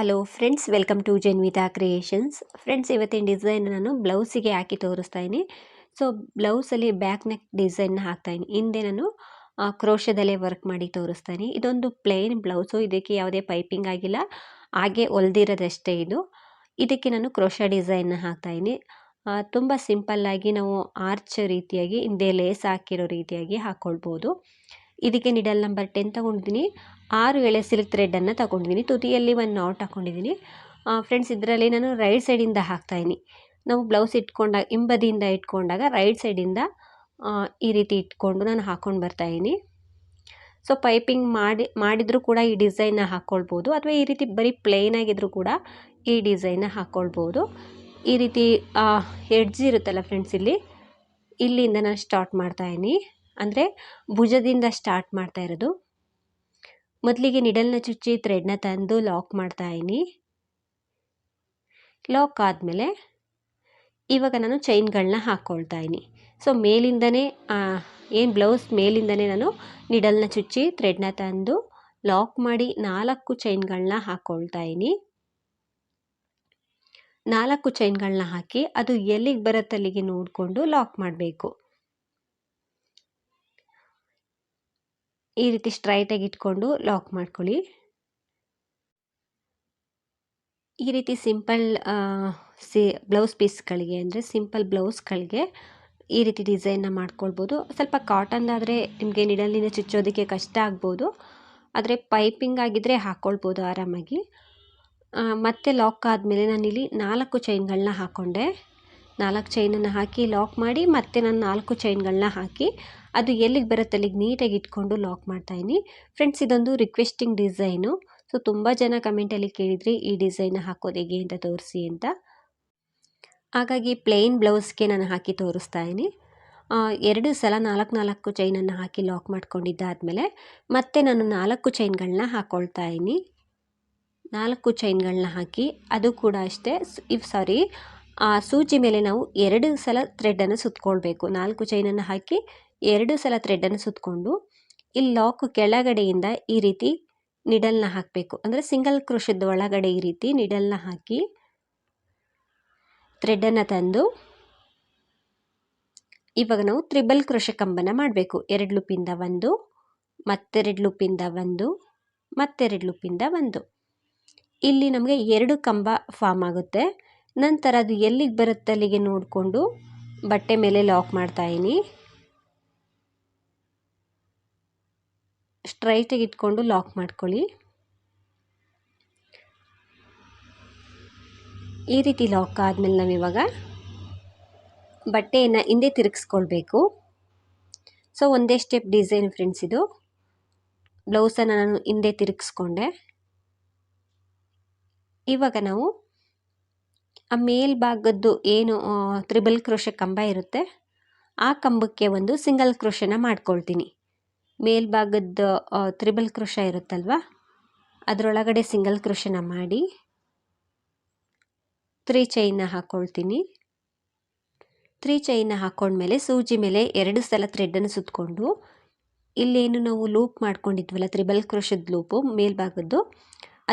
Hello friends welcome to Janvita creations friends ಇವತ್ತಿನ design ನಾನು ಬ್ಲೌಸಿಗೆ ಹಾಕಿ ತೋರಿಸ್ತಾ ಇದ್ದೀನಿ. ಸೊ ಬ್ಲೌಸಲ್ಲಿ ಬ್ಯಾಕ್ ನೆಕ್ ಹಾಕ್ತಾ ಹಾಕ್ತಾಯಿನಿ ಹಿಂದೆ ನಾನು ಕ್ರೋಶದಲ್ಲೇ ವರ್ಕ್ ಮಾಡಿ ತೋರಿಸ್ತಾ ಇದ್ದೀನಿ. ಇದೊಂದು ಪ್ಲೇನ್ ಬ್ಲೌಸು ಇದಕ್ಕೆ ಯಾವುದೇ ಪೈಪಿಂಗ್ ಆಗಿಲ್ಲ. ಹಾಗೆ ಹೊಲ್ದಿರೋದಷ್ಟೇ ಇದು. ಇದಕ್ಕೆ ನಾನು ಕ್ರೋಶ ಡಿಸೈನ್ನ ಹಾಕ್ತಾಯಿದ್ದೀನಿ ತುಂಬ ಸಿಂಪಲ್ಲಾಗಿ ನಾವು ಆರ್ಚ್ ರೀತಿಯಾಗಿ ಹಿಂದೆ ಲೇಸ್ ಹಾಕಿರೋ ರೀತಿಯಾಗಿ ಹಾಕ್ಕೊಳ್ಬೋದು ಇದಕ್ಕೆ ನಿಡಲ್ ನಂಬರ್ ಟೆನ್ ತೊಗೊಂಡಿದ್ದೀನಿ. ಆರು ಎಳೆ ಸಿಲ್ಕ್ ಥ್ರೆಡನ್ನು ತಗೊಂಡಿದ್ದೀನಿ. ತುದಿಯಲ್ಲಿ ಒಂದು ನಾಟ್ ಹಾಕ್ಕೊಂಡಿದ್ದೀನಿ ಫ್ರೆಂಡ್ಸ್ ಇದರಲ್ಲಿ ನಾನು ರೈಟ್ ಸೈಡಿಂದ ಹಾಕ್ತಾಯಿದ್ದೀನಿ ನಾವು ಬ್ಲೌಸ್ ಇಟ್ಕೊಂಡಾಗ, ಹಿಂಬದಿಯಿಂದ ಇಟ್ಕೊಂಡಾಗ ರೈಟ್ ಸೈಡಿಂದ ಈ ರೀತಿ ಇಟ್ಕೊಂಡು ನಾನು ಹಾಕ್ಕೊಂಡು ಬರ್ತಾಯಿದ್ದೀನಿ ಸೊ ಪೈಪಿಂಗ್ ಮಾಡಿ, ಮಾಡಿದರೂ ಕೂಡ ಈ ಡಿಸೈನ್ನ ಹಾಕ್ಕೊಳ್ಬೋದು ಅಥವಾ ಈ ರೀತಿ ಬರೀ ಪ್ಲೇನ್ ಆಗಿದ್ರೂ ಕೂಡ ಈ ಡಿಸೈನ್ನ ಹಾಕ್ಕೊಳ್ಬೋದು ಈ ರೀತಿ ಎಡ್ಜ್ ಇರುತ್ತಲ್ಲ ಫ್ರೆಂಡ್ಸ್ ಇಲ್ಲಿ, ಇಲ್ಲಿಂದ ನಾನು ಸ್ಟಾರ್ಟ್ ಮಾಡ್ತಾಯಿದ್ದೀನಿ ಅಂದರೆ ಭುಜದಿಂದ ಸ್ಟಾರ್ಟ್ ಮಾಡ್ತಾ ಇರೋದು. ಮೊದಲಿಗೆ ನಿಡಲ್ನ ಚುಚ್ಚಿ ಥ್ರೆಡ್ನ ತಂದು ಲಾಕ್ ಮಾಡ್ತಾ ಇದ್ದೀನಿ. ಲಾಕ್ ಆದಮೇಲೆ ಇವಾಗ ನಾನು ಚೈನ್ಗಳನ್ನ ಹಾಕ್ಕೊಳ್ತಾ ಇದ್ದೀನಿ. ಸೊ ಮೇಲಿಂದನೇ ಏನು ಬ್ಲೌಸ್ ಮೇಲಿಂದನೇ ನಾನು ನಿಡಲ್ನ ಚುಚ್ಚಿ ಥ್ರೆಡ್ನ ತಂದು ಲಾಕ್ ಮಾಡಿ ನಾಲ್ಕು ಚೈನ್ಗಳನ್ನ ಹಾಕ್ಕೊಳ್ತಾ ಇದ್ದೀನಿ. ನಾಲ್ಕು ಚೈನ್ಗಳನ್ನ ಹಾಕಿ ಅದು ಎಲ್ಲಿಗೆ ಬರುತ್ತೆ ಅಲ್ಲಿಗೆ ನೋಡಿಕೊಂಡು ಲಾಕ್ ಮಾಡಬೇಕು. ಈ ರೀತಿ ಸ್ಟ್ರೈಟಾಗಿ ಇಟ್ಕೊಂಡು ಲಾಕ್ ಮಾಡ್ಕೊಳ್ಳಿ. ಈ ರೀತಿ ಸಿಂಪಲ್ ಸಿ ಬ್ಲೌಸ್ ಪೀಸ್ಗಳಿಗೆ ಅಂದರೆ ಸಿಂಪಲ್ ಬ್ಲೌಸ್ಗಳಿಗೆ ಈ ರೀತಿ ಡಿಸೈನ್ನ ಮಾಡ್ಕೊಳ್ಬೋದು. ಸ್ವಲ್ಪ ಕಾಟನ್ ಆದರೆ ನಿಮಗೆ ನಿಡಲಿನ ಚುಚ್ಚೋದಕ್ಕೆ ಕಷ್ಟ ಆಗ್ಬೋದು. ಆದರೆ ಪೈಪಿಂಗ್ ಆಗಿದ್ದರೆ ಹಾಕ್ಕೊಳ್ಬೋದು ಆರಾಮಾಗಿ. ಮತ್ತೆ ಲಾಕ್ ಆದಮೇಲೆ ನಾನಿಲ್ಲಿ ನಾಲ್ಕು ಚೈನ್ಗಳನ್ನ ಹಾಕ್ಕೊಂಡೆ ನಾಲ್ಕು ಚೈನನ್ನು ಹಾಕಿ ಲಾಕ್ ಮಾಡಿ ಮತ್ತೆ ನಾನು ನಾಲ್ಕು ಚೈನ್ಗಳನ್ನ ಹಾಕಿ ಅದು ಎಲ್ಲಿಗೆ ಬರುತ್ತೆ ಅಲ್ಲಿಗೆ ನೀಟಾಗಿ ಇಟ್ಕೊಂಡು ಲಾಕ್ ಮಾಡ್ತಾಯಿನಿ ಫ್ರೆಂಡ್ಸ್, ಇದೊಂದು ರಿಕ್ವೆಸ್ಟಿಂಗ್ ಡಿಸೈನು. ಸೊ, ತುಂಬ ಜನ ಕಮೆಂಟಲ್ಲಿ ಕೇಳಿದ್ರಿ ಈ ಡಿಸೈನ್ ಹಾಕೋದು ಹೇಗೆ ಅಂತ ತೋರಿಸಿ ಅಂತ. ಹಾಗಾಗಿ ಪ್ಲೇನ್ ಬ್ಲೌಸ್ಗೆ ನಾನು ಹಾಕಿ ತೋರಿಸ್ತಾ ಇದ್ದೀನಿ. ಎರಡು ಸಲ ನಾಲ್ಕು ನಾಲ್ಕು ಚೈನನ್ನು ಹಾಕಿ ಲಾಕ್ ಮಾಡ್ಕೊಂಡಿದ್ದಾದಮೇಲೆ ಮತ್ತೆ ನಾನು ನಾಲ್ಕು ಚೈನ್ಗಳನ್ನ ಹಾಕ್ಕೊಳ್ತಾ ಇದ್ದೀನಿ. ನಾಲ್ಕು ಚೈನ್ಗಳನ್ನ ಹಾಕಿ ಅದು ಕೂಡ ಅಷ್ಟೇ. ಇಫ್ ಸಾರಿ, ಆ ಸೂಜಿ ಮೇಲೆ ನಾವು ಎರಡು ಸಲ ಥ್ರೆಡನ್ನು ಸುತ್ಕೊಳ್ಬೇಕು. ನಾಲ್ಕು ಚೈನನ್ನು ಹಾಕಿ ಎರಡು ಸಲ ಥ್ರೆಡನ್ನು ಸುತ್ತಕೊಂಡು ಇಲ್ಲಿ ಲಾಕ್ ಕೆಳಗಡೆಯಿಂದ ಈ ರೀತಿ ನಿಡಲ್ನ ಹಾಕಬೇಕು. ಅಂದರೆ ಸಿಂಗಲ್ ಕ್ರೋಶದ ಒಳಗಡೆ ಈ ರೀತಿ ನಿಡಲ್ನ ಹಾಕಿ ಥ್ರೆಡನ್ನು ತಂದು ಇವಾಗ ನಾವು ತ್ರಿಬಲ್ ಕ್ರೋಶ ಕಂಬನ ಮಾಡಬೇಕು. ಎರಡು ಲುಪ್ಪಿಂದ ಒಂದು, ಮತ್ತೆರಡು ಲುಪ್ಪಿಂದ ಒಂದು, ಮತ್ತೆರಡು ಲುಪ್ಪಿಂದ ಒಂದು. ಇಲ್ಲಿ ನಮಗೆ ಎರಡು ಕಂಬ ಫಾರ್ಮ್ ಆಗುತ್ತೆ. ನಂತರ ಅದು ಎಲ್ಲಿಗೆ ಬರುತ್ತೆ ಅಲ್ಲಿಗೆ ನೋಡಿಕೊಂಡು ಬಟ್ಟೆ ಮೇಲೆ ಲಾಕ್ ಮಾಡ್ತಾಯಿನಿ ಸ್ಟ್ರೈಟಾಗಿ ಇಟ್ಕೊಂಡು ಲಾಕ್ ಮಾಡ್ಕೊಳ್ಳಿ. ಈ ರೀತಿ ಲಾಕ್ ಆದಮೇಲೆ ನಾವು ಇವಾಗ ಬಟ್ಟೆಯನ್ನು ಹಿಂದೆ ತಿರುಗಿಸ್ಕೊಳ್ಬೇಕು. ಸೊ ಒಂದೇ ಸ್ಟೆಪ್ ಡಿಸೈನ್ ಫ್ರೆಂಡ್ಸ್ ಇದು. ಬ್ಲೌಸನ್ನು ನಾನು ಹಿಂದೆ ತಿರುಗಿಸ್ಕೊಂಡೆ. ಇವಾಗ ನಾವು ಆ ಮೇಲ್ಭಾಗದ್ದು ಏನು ತ್ರಿಬಲ್ ಕ್ರೋಶ ಕಂಬ ಇರುತ್ತೆ, ಆ ಕಂಬಕ್ಕೆ ಒಂದು ಸಿಂಗಲ್ ಕ್ರೋಶನ ಮಾಡ್ಕೊಳ್ತೀನಿ. ಮೇಲ್ಭಾಗದ ತ್ರಿಬಲ್ ಕ್ರೋಶ ಇರುತ್ತಲ್ವ? ಅದರೊಳಗಡೆ ಸಿಂಗಲ್ ಕೃಷನ ಮಾಡಿ ತ್ರೀ ಚೈನ ಹಾಕ್ಕೊಳ್ತೀನಿ ತ್ರೀ ಚೈನ ಹಾಕ್ಕೊಂಡ್ಮೇಲೆ ಸೂಜಿ ಮೇಲೆ ಎರಡು ಸಲ ಥ್ರೆಡನ್ನು ಸುತ್ತಕೊಂಡು ಇಲ್ಲೇನು ನಾವು ಲೂಪ್ ಮಾಡ್ಕೊಂಡಿದ್ವಲ್ಲ, ತ್ರಿಬಲ್ ಕ್ರೋಶದ ಲೂಪು ಮೇಲ್ಭಾಗದ್ದು,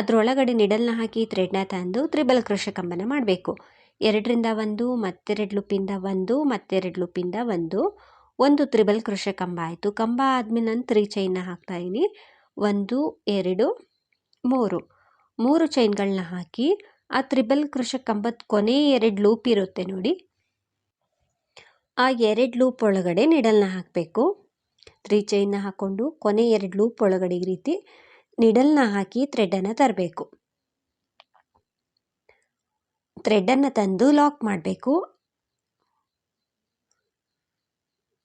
ಅದರೊಳಗಡೆ ನಿಡಲ್ನ ಹಾಕಿ ಥ್ರೆಡ್ನ ತಂದು ತ್ರಿಬಲ್ ಕ್ರೋಶ ಕಂಬನ ಮಾಡಬೇಕು. ಎರಡರಿಂದ ಒಂದು, ಮತ್ತೆರಡು ಲೂಪಿಂದ ಒಂದು, ಮತ್ತೆರಡು ಲೂಪಿಂದ ಒಂದು ಒಂದು ತ್ರಿಬಲ್ ಕ್ರೋಶ ಕಂಬ ಆಯಿತು. ಕಂಬ ಆದಮೇಲೆ ನಾನು ತ್ರೀ ಚೈನ್ನ ಹಾಕ್ತಾಯಿದ್ದೀನಿ ಒಂದು, ಎರಡು, ಮೂರು. ಮೂರು ಚೈನ್ಗಳನ್ನ ಹಾಕಿ ಆ ತ್ರಿಬಲ್ ಕೃಷಕ ಕಂಬದ ಕೊನೆ ಎರಡು ಲೂಪ್ ಇರುತ್ತೆ ನೋಡಿ. ಆ ಎರಡು ಲೂಪ್ ಒಳಗಡೆ ನಿಡಲ್ನ ಹಾಕಬೇಕು. ತ್ರೀ ಚೈನ್ನ ಹಾಕ್ಕೊಂಡು ಕೊನೆ ಎರಡು ಲೂಪ್ ಒಳಗಡೆ ಈ ರೀತಿ ನಿಡಲ್ನ ಹಾಕಿ ಥ್ರೆಡನ್ನು ತರಬೇಕು. ಥ್ರೆಡನ್ನು ತಂದು ಲಾಕ್ ಮಾಡಬೇಕು.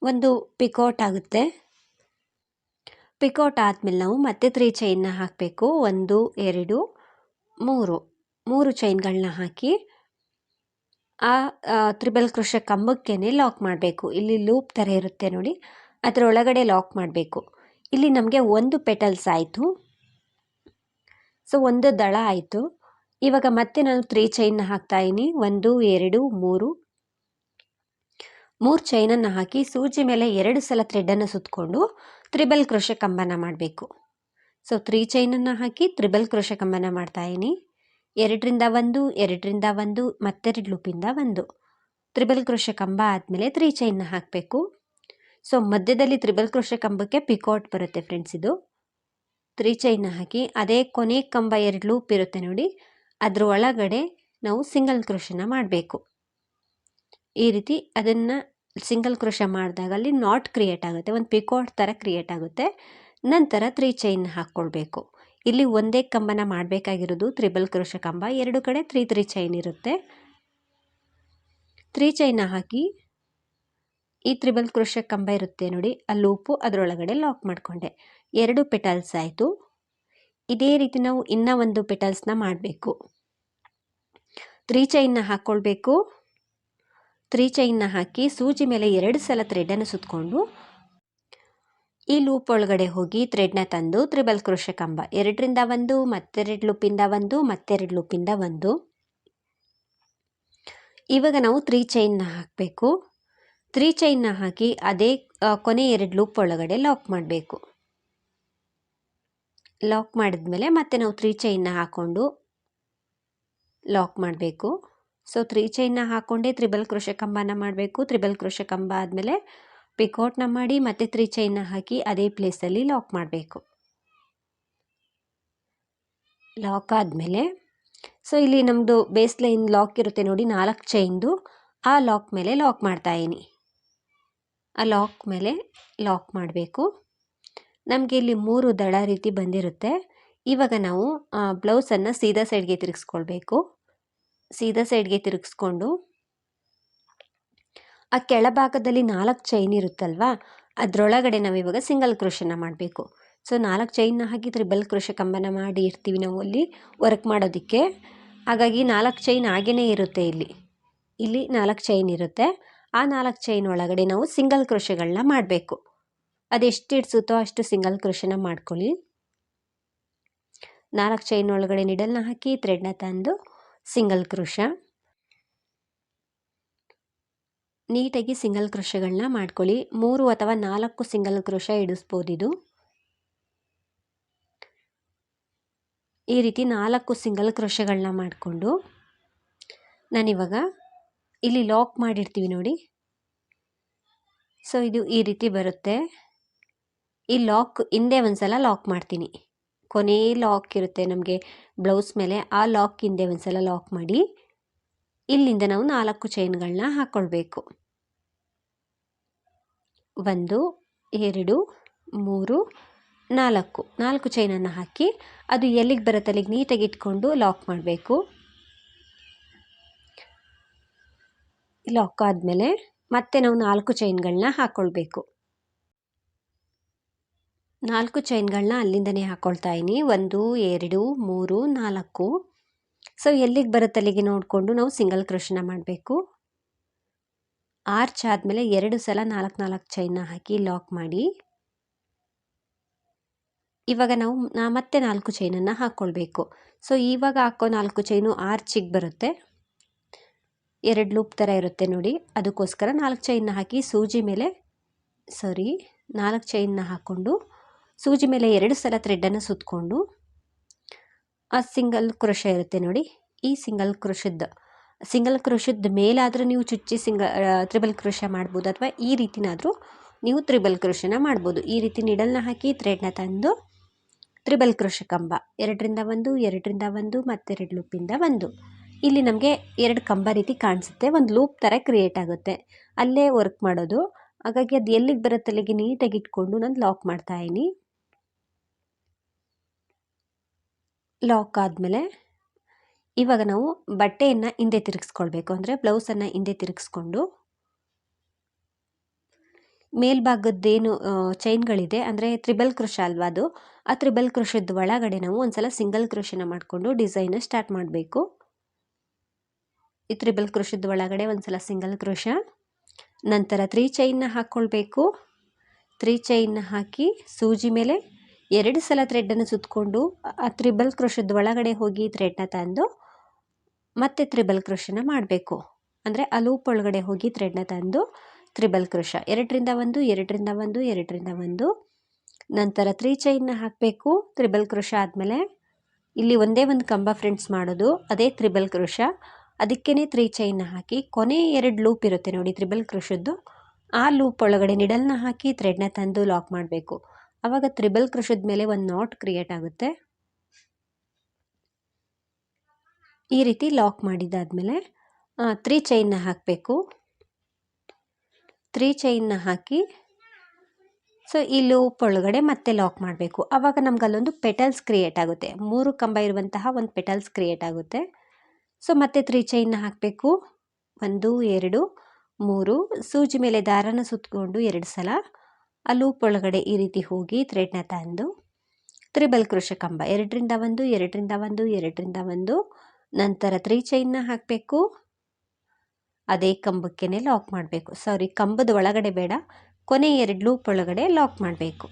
ಒಂದು ಪಿಕೌಟ್ ಆಗುತ್ತೆ. ಪಿಕೌಟ್ ಆದಮೇಲೆ ನಾವು ಮತ್ತೆ ತ್ರೀ ಚೈನ್ನ ಹಾಕಬೇಕು. ಒಂದು, ಎರಡು, ಮೂರು. ಮೂರು ಚೈನ್ಗಳನ್ನ ಹಾಕಿ ಆ ತ್ರಿಬಲ್ ಕೃಷ ಕಂಬಕ್ಕೇ ಲಾಕ್ ಮಾಡಬೇಕು. ಇಲ್ಲಿ ಲೂಪ್ ಥರ ಇರುತ್ತೆ ನೋಡಿ. ಅದರೊಳಗಡೆ ಲಾಕ್ ಮಾಡಬೇಕು. ಇಲ್ಲಿ ನಮಗೆ ಒಂದು ಪೆಟಲ್ಸ್ ಆಯಿತು. ಸೊ ಒಂದು ದಳ ಆಯಿತು. ಇವಾಗ ಮತ್ತೆ ನಾನು ತ್ರೀ ಚೈನ್ನ ಹಾಕ್ತಾಯಿನಿ ಒಂದು, ಎರಡು, ಮೂರು ಮೂರು ಚೈನನ್ನು ಹಾಕಿ ಸೂಜಿ ಮೇಲೆ ಎರಡು ಸಲ ಥ್ರೆಡನ್ನು ಸುತ್ತಕೊಂಡು ತ್ರಿಬಲ್ ಕೃಷ ಕಂಬನ ಮಾಡಬೇಕು. ಸೊ ತ್ರೀ ಚೈನನ್ನು ಹಾಕಿ ತ್ರಿಬಲ್ ಕೃಷ ಕಂಬನ ಮಾಡ್ತಾಯಿನಿ ಎರಡರಿಂದ ಒಂದು ಎರಡರಿಂದ ಒಂದು, ಮತ್ತೆರಡು ಲೂಪಿಂದ ಒಂದು. ತ್ರಿಬಲ್ ಕ್ರೋಶ ಕಂಬ ಆದಮೇಲೆ ತ್ರೀ ಚೈನ್ನ ಹಾಕಬೇಕು. ಸೊ ಮಧ್ಯದಲ್ಲಿ ತ್ರಿಬಲ್ ಕೃಷ ಕಂಬಕ್ಕೆ ಪಿಕೌಟ್ ಬರುತ್ತೆ ಫ್ರೆಂಡ್ಸ್ ಇದು. ತ್ರೀ ಚೈನ್ನ ಹಾಕಿ ಅದೇ ಕೊನೆ ಕಂಬ ಎರಡು ಲೂಪ್ ಇರುತ್ತೆ ನೋಡಿ, ಅದರ ಒಳಗಡೆ ನಾವು ಸಿಂಗಲ್ ಕ್ರೋಶನ ಮಾಡಬೇಕು. ಈ ರೀತಿ ಅದನ್ನು ಸಿಂಗಲ್ ಕ್ರೋಶ ಮಾಡಿದಾಗ ಅಲ್ಲಿ ನಾಟ್ ಕ್ರಿಯೇಟ್ ಆಗುತ್ತೆ, ಒಂದು ಪಿಕೋಟ್ ಥರ ಕ್ರಿಯೇಟ್ ಆಗುತ್ತೆ. ನಂತರ ತ್ರೀ ಚೈನ್ ಹಾಕ್ಕೊಳ್ಬೇಕು ಇಲ್ಲಿ ಒಂದೇ ಕಂಬನ ಮಾಡಬೇಕಾಗಿರೋದು ತ್ರಿಬಲ್ ಕ್ರೋಶ ಕಂಬ, ಎರಡು ಕಡೆ ತ್ರೀ ತ್ರೀ ಚೈನ್ ಇರುತ್ತೆ. ತ್ರೀ ಚೈನ ಹಾಕಿ ಈ ತ್ರಿಬಲ್ ಕ್ರೋಶ ಕಂಬ ಇರುತ್ತೆ ನೋಡಿ, ಆ ಲೂಪು ಅದರೊಳಗಡೆ ಲಾಕ್ ಮಾಡಿಕೊಂಡೆ. ಎರಡು ಪೆಟಲ್ಸ್ ಆಯಿತು. ಇದೇ ರೀತಿ ನಾವು ಇನ್ನೂ ಒಂದು ಪೆಟಲ್ಸ್ನ ಮಾಡಬೇಕು. ತ್ರೀ ಚೈನ್ನ ಹಾಕ್ಕೊಳ್ಬೇಕು ತ್ರೀ ಚೈನ್ನ ಹಾಕಿ ಸೂಜಿ ಮೇಲೆ ಎರಡು ಸಲ ಥ್ರೆಡನ್ನು ಸುತ್ತಕೊಂಡು ಈ ಲೂಪ್ ಒಳಗಡೆ ಹೋಗಿ ಥ್ರೆಡ್ನ ತಂದು ತ್ರಿಬಲ್ ಕ್ರೋಶ ಕಂಬ. ಎರಡರಿಂದ ಒಂದು, ಮತ್ತೆರಡು ಲೂಪಿಂದ ಒಂದು, ಮತ್ತೆರಡು ಲೂಪಿಂದ ಒಂದು. ಇವಾಗ ನಾವು ತ್ರೀ ಚೈನ್ನ ಹಾಕಬೇಕು. ತ್ರೀ ಚೈನ್ನ ಹಾಕಿ ಅದೇ ಕೊನೆ ಎರಡು ಲೂಪ್ ಒಳಗಡೆ ಲಾಕ್ ಮಾಡಬೇಕು. ಲಾಕ್ ಮಾಡಿದ್ಮೇಲೆ ಮತ್ತೆ ನಾವು ತ್ರೀ ಚೈನ್ನ ಹಾಕ್ಕೊಂಡು ಲಾಕ್ ಮಾಡಬೇಕು. ಸೊ ತ್ರೀ ಚೈನ್ನ ಹಾಕ್ಕೊಂಡೇ ತ್ರಿಬಲ್ ಕ್ರೋಶ ಕಂಬನ ಮಾಡಬೇಕು. ತ್ರಿಬಲ್ ಕ್ರೋಶ ಕಂಬ ಆದಮೇಲೆ ಪಿಕೌಟ್ನ ಮಾಡಿ ಮತ್ತೆ ತ್ರೀ ಚೈನ್ನ ಹಾಕಿ ಅದೇ ಪ್ಲೇಸಲ್ಲಿ ಲಾಕ್ ಮಾಡಬೇಕು. ಲಾಕ್ ಆದಮೇಲೆ ಸೊ ಇಲ್ಲಿ ನಮ್ಮದು ಬೇಸ್ ಲೈನ್ ಲಾಕ್ ಇರುತ್ತೆ ನೋಡಿ ನಾಲ್ಕು ಚೈನ್ದು ಆ ಲಾಕ್ ಮೇಲೆ ಲಾಕ್ ಮಾಡ್ತಾಯಿನಿ ಆ ಲಾಕ್ ಮೇಲೆ ಲಾಕ್ ಮಾಡಬೇಕು. ನಮಗೆ ಇಲ್ಲಿ ಮೂರು ದಳ ರೀತಿ ಬಂದಿರುತ್ತೆ. ಇವಾಗ ನಾವು ಬ್ಲೌಸನ್ನು ಸೀದಾ ಸೈಡ್ಗೆ ತಿರುಗಿಸ್ಕೊಳ್ಬೇಕು. ಸೀದಾ ಸೈಡ್ಗೆ ತಿರುಗಿಸ್ಕೊಂಡು, ಆ ಕೆಳಭಾಗದಲ್ಲಿ ನಾಲ್ಕು ಚೈನ್ ಇರುತ್ತಲ್ವಾ, ಅದರೊಳಗಡೆ ನಾವು ಇವಾಗ ಸಿಂಗಲ್ ಕ್ರೋಶನ ಮಾಡಬೇಕು. ಸೊ ನಾಲ್ಕು ಚೈನ್ನ ಹಾಕಿ ತ್ರಿಬಲ್ ಕ್ರೋಶ ಕಂಬನ ಮಾಡಿ ಇರ್ತೀವಿ ನಾವು ಅಲ್ಲಿ ವರ್ಕ್ ಮಾಡೋದಕ್ಕೆ. ಹಾಗಾಗಿ ನಾಲ್ಕು ಚೈನ್ ಹಾಗೆಯೇ ಇರುತ್ತೆ ಇಲ್ಲಿ. ಇಲ್ಲಿ ನಾಲ್ಕು ಚೈನ್ ಇರುತ್ತೆ. ಆ ನಾಲ್ಕು ಚೈನ್ ಒಳಗಡೆ ನಾವು ಸಿಂಗಲ್ ಕ್ರೋಶಗಳನ್ನ ಮಾಡಬೇಕು. ಅದೆಷ್ಟು ಇಡ್ಸುತ್ತೋ ಅಷ್ಟು ಸಿಂಗಲ್ ಕ್ರೋಶನ ಮಾಡ್ಕೊಳ್ಳಿ. ನಾಲ್ಕು ಚೈನ್ ಒಳಗಡೆ ನಿಡಲ್ನ ಹಾಕಿ ಥ್ರೆಡ್ನ ತಂದು ಸಿಂಗಲ್ ಕ್ರೋಶ ನೀಟಾಗಿ ಸಿಂಗಲ್ ಕ್ರೋಶಗಳನ್ನ ಮಾಡ್ಕೊಳ್ಳಿ. ಮೂರು ಅಥವಾ ನಾಲ್ಕು ಸಿಂಗಲ್ ಕ್ರೋಶ ಇಡಿಸ್ಬೋದು ಇದು. ಈ ರೀತಿ ನಾಲ್ಕು ಸಿಂಗಲ್ ಕ್ರೋಶಗಳನ್ನ ಮಾಡಿಕೊಂಡು ನಾನಿವಾಗ ಇಲ್ಲಿ ಲಾಕ್ ಮಾಡಿರ್ತೀವಿ ನೋಡಿ. ಸೊ, ಇದು ಈ ರೀತಿ ಬರುತ್ತೆ. ಈ ಲಾಕ್ ಹಿಂದೆ ಒಂದು ಸಲ ಲಾಕ್ ಮಾಡ್ತೀನಿ. ಕೊನೆ ಲಾಕ್ ಇರುತ್ತೆ ನಮಗೆ ಬ್ಲೌಸ್ ಮೇಲೆ. ಆ ಲಾಕ್ ಹಿಂದೆ ಒಂದ್ಸಲ ಲಾಕ್ ಮಾಡಿ, ಇಲ್ಲಿಂದ ನಾವು ನಾಲ್ಕು ಚೈನ್ಗಳನ್ನ ಹಾಕ್ಕೊಳ್ಬೇಕು ಒಂದು, ಎರಡು, ಮೂರು, ನಾಲ್ಕು. ನಾಲ್ಕು ಚೈನನ್ನು ಹಾಕಿ ಅದು ಎಲ್ಲಿಗೆ ಬರುತ್ತೆ ಅಲ್ಲಿಗೆ ನೀಟಾಗಿ ಇಟ್ಕೊಂಡು ಲಾಕ್ ಮಾಡಬೇಕು. ಲಾಕ್ ಆದಮೇಲೆ ಮತ್ತೆ ನಾವು ನಾಲ್ಕು ಚೈನ್ಗಳನ್ನ ಹಾಕ್ಕೊಳ್ಬೇಕು ನಾಲ್ಕು ಚೈನ್ಗಳನ್ನ ಅಲ್ಲಿಂದನೇ ಹಾಕ್ಕೊಳ್ತಾ ಇದ್ದೀನಿ. ಒಂದು, ಎರಡು, ಮೂರು, ನಾಲ್ಕು. ಸೊ ಎಲ್ಲಿಗೆ ಬರುತ್ತೆ ಅಲ್ಲಿಗೆ ನೋಡಿಕೊಂಡು ನಾವು ಸಿಂಗಲ್ ಕ್ರೋಶನ ಮಾಡಬೇಕು. ಆರ್ಚ್ ಆದಮೇಲೆ ಎರಡು ಸಲ ನಾಲ್ಕು ನಾಲ್ಕು ಚೈನ್ನ ಹಾಕಿ ಲಾಕ್ ಮಾಡಿ. ಇವಾಗ ನಾವು ನಾ ಮತ್ತೆ ನಾಲ್ಕು ಚೈನನ್ನು ಹಾಕ್ಕೊಳ್ಬೇಕು ಸೊ ಇವಾಗ ಹಾಕೋ ನಾಲ್ಕು ಚೈನು ಆರ್ಚಿಗೆ ಬರುತ್ತೆ. ಎರಡು ಲೂಪ್ ಥರ ಇರುತ್ತೆ ನೋಡಿ. ಅದಕ್ಕೋಸ್ಕರ ನಾಲ್ಕು ಚೈನ್ನ ಹಾಕಿ ಸೂಜಿ ಮೇಲೆ, ಸಾರಿ, ನಾಲ್ಕು ಚೈನ್ನ ಹಾಕ್ಕೊಂಡು ಸೂಜಿ ಮೇಲೆ ಎರಡು ಸಲ ಥ್ರೆಡ್ಡನ್ನು ಸುತ್ತಕೊಂಡು ಆ ಸಿಂಗಲ್ ಕ್ರೋಶ ಇರುತ್ತೆ ನೋಡಿ. ಈ ಸಿಂಗಲ್ ಕ್ರೋಶದ್ದು ಸಿಂಗಲ್ ಕ್ರೋಶದ ಮೇಲಾದರೂ ನೀವು ಚುಚ್ಚಿ ಸಿಂಗ ತ್ರಿಬಲ್ ಕ್ರೋಶ ಮಾಡ್ಬೋದು ಅಥವಾ ಈ ರೀತಿನಾದರೂ ನೀವು ತ್ರಿಬಲ್ ಕ್ರೋಶನ ಮಾಡ್ಬೋದು. ಈ ರೀತಿ ನಿಡಲ್ನ ಹಾಕಿ ಥ್ರೆಡ್ನ ತಂದು ತ್ರಿಬಲ್ ಕ್ರೋಶ ಕಂಬ. ಎರಡರಿಂದ ಒಂದು ಎರಡರಿಂದ ಒಂದು ಮತ್ತೆರಡು ಲೂಪಿಂದ ಒಂದು. ಇಲ್ಲಿ ನಮಗೆ ಎರಡು ಕಂಬ ರೀತಿ ಕಾಣಿಸುತ್ತೆ. ಒಂದು ಲೂಪ್ ಥರ ಕ್ರಿಯೇಟ್ ಆಗುತ್ತೆ. ಅಲ್ಲೇ ವರ್ಕ್ ಮಾಡೋದು. ಹಾಗಾಗಿ ಅದು ಎಲ್ಲಿಗೆ ಬರುತ್ತೆ ಅಲ್ಲಿಗೆ ನೀಟಾಗಿ ಇಟ್ಕೊಂಡು ನಾನು ಲಾಕ್ ಮಾಡ್ತಾಯಿನಿ ಲಾಕ್ ಆದಮೇಲೆ ಇವಾಗ ನಾವು ಬಟ್ಟೆಯನ್ನು ಹಿಂದೆ ತಿರುಗಿಸ್ಕೊಳ್ಬೇಕು. ಅಂದರೆ ಬ್ಲೌಸನ್ನು ಹಿಂದೆ ತಿರುಗಿಸ್ಕೊಂಡು ಮೇಲ್ಭಾಗದ್ದೇನು ಚೈನ್ಗಳಿದೆ ಅಂದರೆ ತ್ರಿಬಲ್ ಕೃಷ ಅಲ್ವಾ ಅದು, ಆ ತ್ರಿಬಲ್ ಕೃಷದ ಒಳಗಡೆ ನಾವು ಒಂದ್ಸಲ ಸಿಂಗಲ್ ಕೃಷಿನ ಮಾಡಿಕೊಂಡು ಡಿಸೈನ ಸ್ಟಾರ್ಟ್ ಮಾಡಬೇಕು. ಈ ತ್ರಿಬಲ್ ಕೃಷದ ಒಳಗಡೆ ಒಂದ್ಸಲ ಸಿಂಗಲ್ ಕೃಷ ನಂತರ ತ್ರೀ ಚೈನ್ನ ಹಾಕ್ಕೊಳ್ಬೇಕು ತ್ರೀ ಚೈನ್ನ ಹಾಕಿ ಸೂಜಿ ಮೇಲೆ ಎರಡು ಸಲ ಥ್ರೆಡ್ಡನ್ನು ಸುತ್ತಕೊಂಡು ಆ ತ್ರಿಬಲ್ ಕ್ರೋಶದ ಒಳಗಡೆ ಹೋಗಿ ಥ್ರೆಡ್ನ ತಂದು, ಮತ್ತೆ ತ್ರಿಬಲ್ ಕ್ರೋಶನ ಮಾಡಬೇಕು. ಅಂದರೆ ಆ ಲೂಪ್ ಒಳಗಡೆ ಹೋಗಿ ಥ್ರೆಡ್ನ ತಂದು ತ್ರಿಬಲ್ ಕ್ರೋಶ ಎರಡರಿಂದ ಒಂದು ಎರಡರಿಂದ ಒಂದು ಎರಡರಿಂದ ಒಂದು. ನಂತರ ತ್ರೀ ಚೈನ್ನ ಹಾಕಬೇಕು. ತ್ರಿಬಲ್ ಕ್ರೋಶ ಆದಮೇಲೆ ಇಲ್ಲಿ ಒಂದೇ ಒಂದು ಕಂಬ ಫ್ರೆಂಡ್ಸ್ ಮಾಡೋದು, ಅದೇ ತ್ರಿಬಲ್ ಕ್ರೋಶ ಅದಕ್ಕೇ ತ್ರೀ ಚೈನ್ನ ಹಾಕಿ, ಕೊನೆ ಎರಡು ಲೂಪ್ ಇರುತ್ತೆ ನೋಡಿ ತ್ರಿಬಲ್ ಕ್ರೋಶದ್ದು ಆ ಲೂಪ್ ಒಳಗಡೆ ನಿಡಲ್ನ ಹಾಕಿ ಥ್ರೆಡ್ನ ತಂದು ಲಾಕ್ ಮಾಡಬೇಕು. ಆವಾಗ ತ್ರಿಬಲ್ ಕೃಷದ ಮೇಲೆ ಒಂದು ನಾಟ್ ಕ್ರಿಯೇಟ್ ಆಗುತ್ತೆ. ಈ ರೀತಿ ಲಾಕ್ ಮಾಡಿದ್ದಾದಮೇಲೆ ತ್ರೀ ಚೈನ್ನ ಹಾಕಬೇಕು. ತ್ರೀ ಚೈನ್ನ ಹಾಕಿ ಸೊ ಈ ಲೂಪ್ ಒಳಗಡೆ ಮತ್ತೆ ಲಾಕ್ ಮಾಡಬೇಕು. ಆವಾಗ ನಮ್ಗೆ ಅಲ್ಲೊಂದು ಪೆಟಲ್ಸ್ ಕ್ರಿಯೇಟ್ ಆಗುತ್ತೆ. ಮೂರು ಕಂಬ ಇರುವಂತಹ ಒಂದು ಪೆಟಲ್ಸ್ ಕ್ರಿಯೇಟ್ ಆಗುತ್ತೆ. ಸೊ ಮತ್ತೆ ತ್ರೀ ಚೈನ್ನ ಹಾಕಬೇಕು. ಒಂದು, ಎರಡು, ಮೂರು, ಸೂಜಿ ಮೇಲೆ ದಾರನ ಸುತ್ತಕೊಂಡು ಎರಡು ಸಲ. ಆ ಲೂಪ್ ಒಳಗಡೆ ಈ ರೀತಿ ಹೋಗಿ ಥ್ರೆಡ್ನ ತಂದು ತ್ರಿಬಲ್ ಕೃಷ ಕಂಬ ಎರಡರಿಂದ ಒಂದು ಎರಡರಿಂದ ಒಂದು ಎರಡರಿಂದ ಒಂದು. ನಂತರ ತ್ರೀ ಚೈನ್ನ ಹಾಕಬೇಕು. ಅದೇ ಕಂಬಕ್ಕೇ ಲಾಕ್ ಮಾಡಬೇಕು. ಸಾರಿ ಕಂಬದ ಒಳಗಡೆ ಬೇಡ. ಕೊನೆ ಎರಡು ಲೂಪ್ ಒಳಗಡೆ ಲಾಕ್ ಮಾಡಬೇಕು.